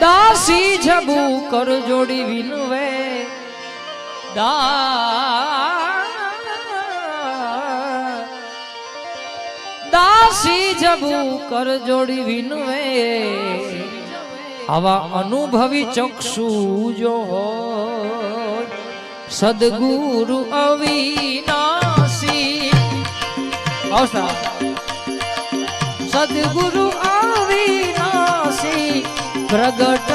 દાસી જબુ કર જોડી વિનવે. દાસી જબુ કર જોડી વિનવે. આવા અનુભવી ચક્ષુ જો સદગુરુ અવિનાશી. સદગુરુ અવિનાશી પ્રગટ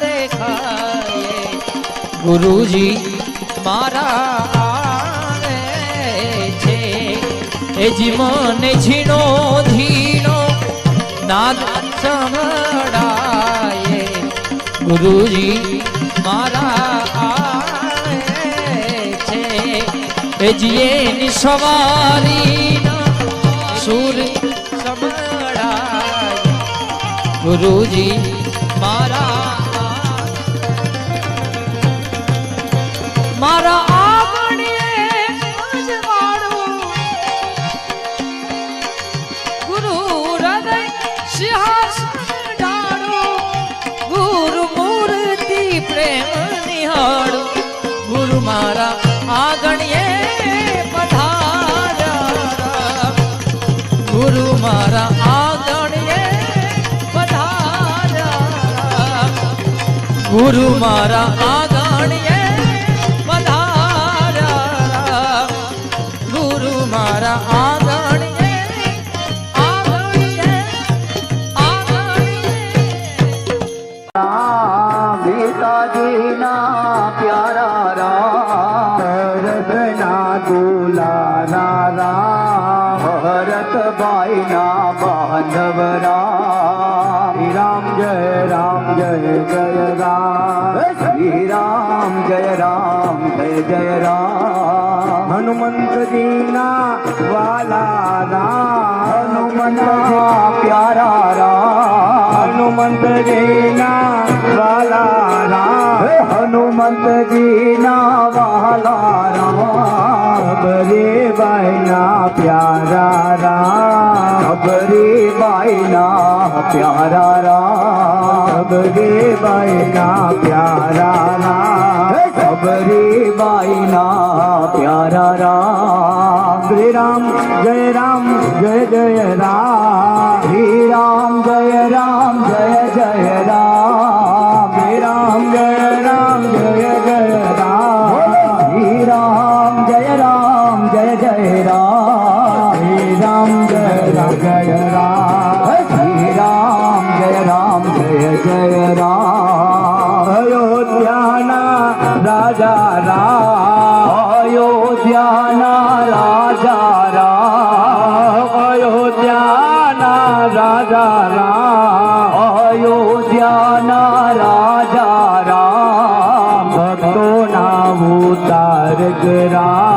દેખાય. ગુરુજી મારા છે. એ જીવન ઝીણો ધીણો નાદ સંભળાય. ગુરુજી મારા આવે છે. એ જીએ સવારી સુર સંભળાય. ગુરુજી મારા મારા પ્રેમ નિહાળું. ગુરુ મારા આંગણીએ ગુરુ મારા આંગણીએ પધાર્યા ગુરુ મારા આંગણીએ પિતાજીના પ્યારા રામ ભરતના દુલારા રામ ભરતભાઈના બાંધવ રામ. શ્રી રામ જય રામ જય જય રામ શ્રી રામ જય રામ જય જય રામ હનુમંતજીના વાલા રામ હનુમંતના પ્યારા રામ હનુમંતજીના હનુમંતજીના વાલા રામ રે બાઈના પ્યારા રામ. રે બાઈના પ્યારા રામ. રે બાઈના પ્યારા રામ. રે બાઈના પ્યારા રામ. શ્રી રામ, જય રામ, જય જય રામ. શ્રી રામ, જય રામ, જય જય રામ. જય રામ શ્રી રામ જય જય રામ શ્રી રામ જય રામ જય જય રામ અયોધ્યાના રાજા રામ અયોધ્યાના રાજા રામ અયોધ્યાના રાજા રામ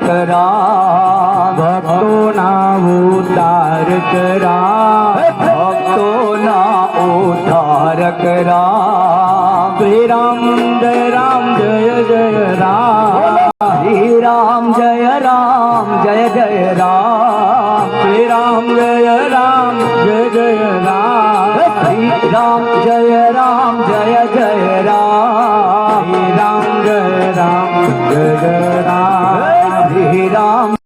રામ ભક્તોના ઉદ્ધારક રામ ભક્તોના ઉદ્ધારક કરા શ્રી રામ જય રામ જય જય રામ શ્રી રામ જય રામ જય જય રામ શ્રી રામ જય રામ જય જય રામ શ્રી રામ જય રામ જય જય રામ શ્રી રામ જય રામ જય જય રામ શ્રી રામ